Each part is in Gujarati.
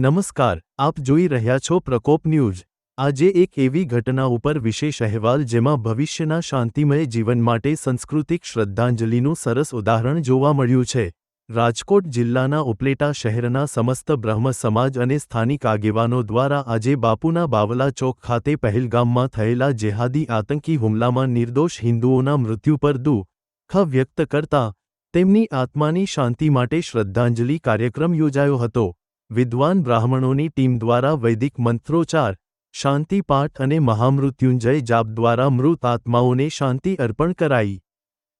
નમસ્કાર, આપ જોઈ રહ્યા છો પ્રકોપ ન્યૂઝ. આજે એક એવી ઘટના ઉપર વિશેષ અહેવાલ જેમાં ભવિષ્યના શાંતિમય જીવન માટે સાંસ્કૃતિક શ્રદ્ધાંજલિનું સરસ ઉદાહરણ જોવા મળ્યું છે. રાજકોટ જિલ્લાના ઉપલેટા શહેરના સમસ્ત બ્રહ્મ સમાજ અને સ્થાનિક આગેવાનો દ્વારા આજે બાપુના બાવલા ચોક ખાતે પહેલગામમાં થયેલા જેહાદી આતંકી હુમલામાં નિર્દોષ હિન્દુઓના મૃત્યુ પર દુઃખ વ્યક્ત કરતા તેમની આત્માની શાંતિ માટે શ્રદ્ધાંજલિ કાર્યક્રમ યોજાયો હતો. વિદ્વાન બ્રાહ્મણોની ટીમ દ્વારા વૈદિક મંત્રોચ્ચાર શાંતિપાઠ અને મહામૃત્યુંજય જાપ દ્વારા મૃત આત્માઓને શાંતિ અર્પણ કરાઈ.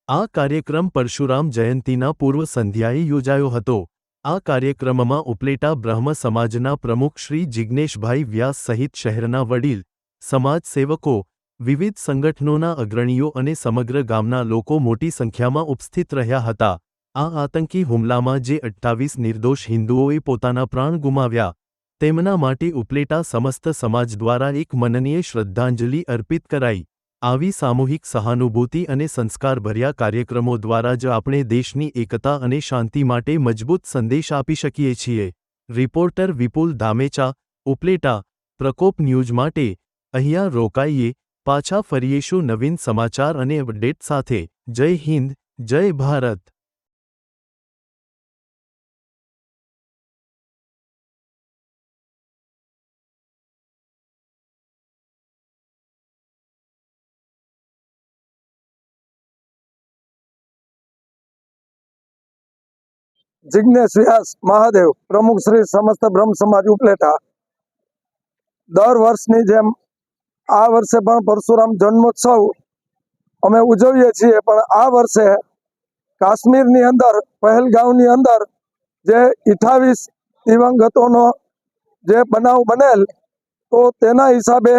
આ કાર્યક્રમ પરશુરામ જયંતીના પૂર્વ સંધ્યાએ યોજાયો હતો. આ કાર્યક્રમમાં ઉપલેટા બ્રહ્મ સમાજના પ્રમુખ શ્રી જિજ્ઞેશભાઈ વ્યાસ સહિત શહેરના વડીલ સમાજસેવકો વિવિધ સંગઠનોના અગ્રણીઓ અને સમગ્ર ગામના લોકો મોટી સંખ્યામાં ઉપસ્થિત રહ્યા હતા. આ આતંકી હુમલામાં જે અઠ્ઠાવીસ નિર્દોષ હિન્દુઓએ પોતાના પ્રાણ ગુમાવ્યા, તેમના માટે ઉપલેટા સમસ્ત સમાજ દ્વારા એક મનનીય શ્રદ્ધાંજલિ અર્પિત કરાઈ. આવી સામૂહિક સહાનુભૂતિ અને સંસ્કારભર્યા કાર્યક્રમો દ્વારા જ આપણે દેશની એકતા અને શાંતિ માટે મજબૂત સંદેશ આપી શકીએ છીએ. રિપોર્ટર વિપુલ ધામેચા, ઉપલેટા, પ્રકોપ ન્યૂઝ માટે અહીંયા રોકાઈએ, પાછા ફરીએશું નવીન સમાચાર અને અપડેટ સાથે. જય હિન્દ, જય ભારત. જિજ્ઞેશ વ્યાસ મહાદેવ, પ્રમુખ શ્રી સમસ્ત બ્રહ્મ સમાજ ઉપલેટા. દર વર્ષની જેમ આ વર્ષે પણ પરશુરામ જન્મોત્સવ અમે ઉજવીએ છીએ, પણ આ વર્ષે કાશ્મીરની અંદર પહેલગાંવની અંદર જે અઠાવીસ દિવંગતોનો જે બનાવ બનેલ, તો તેના હિસાબે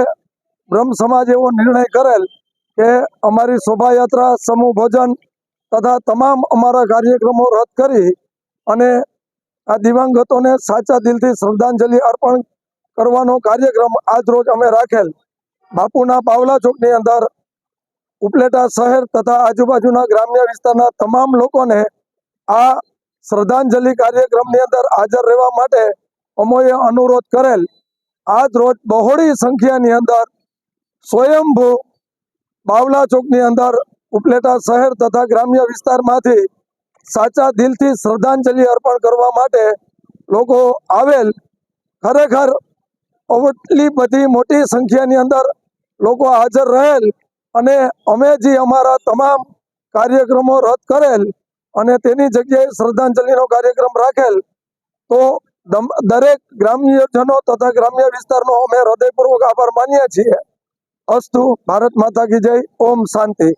બ્રહ્મ સમાજ એવો નિર્ણય કરેલ કે અમારી શોભાયાત્રા, સમૂહ ભોજન તથા તમામ અમારા કાર્યક્રમો રદ કરી અને આ દિવંગતોને સાચા દિલથી શ્રદ્ધાંજલિ અર્પણ કરવાનો કાર્યક્રમ આજ રોજ અમે રાખેલ. બાપુના પાવલા ચોકની અંદર ઉપલેટા શહેર તથા આજુબાજુના ગ્રામ્ય વિસ્તારના તમામ લોકોને આ શ્રદ્ધાંજલિ કાર્યક્રમની અંદર હાજર રહેવા માટે અમોએ અનુરોધ કરેલ. આજ રોજ બહોળી સંખ્યાની અંદર સ્વયંભૂ બાવલા ચોકની અંદર ઉપલેટા શહેર તથા ગ્રામ્ય વિસ્તારમાંથી સાચા દિલથી શ્રદ્ધાંજલિ અર્પણ કરવા માટે લોકો આવેલ ખરેખર એટલી બધી મોટી સંખ્યાની અંદર લોકો હાજર રહેલ અને અમે જે અમારા તમામ કાર્યક્રમો રદ કરેલ અને તેની જગ્યાએ શ્રદ્ધાંજલિનો કાર્યક્રમ રાખેલ, તો દરેક ગ્રામ્યજનો તથા ગ્રામ્ય વિસ્તારનો અમે હૃદયપૂર્વક આભાર માનીએ છીએ. અસ્તુ, ભારત માતા કી જય, ઓમ શાંતિ.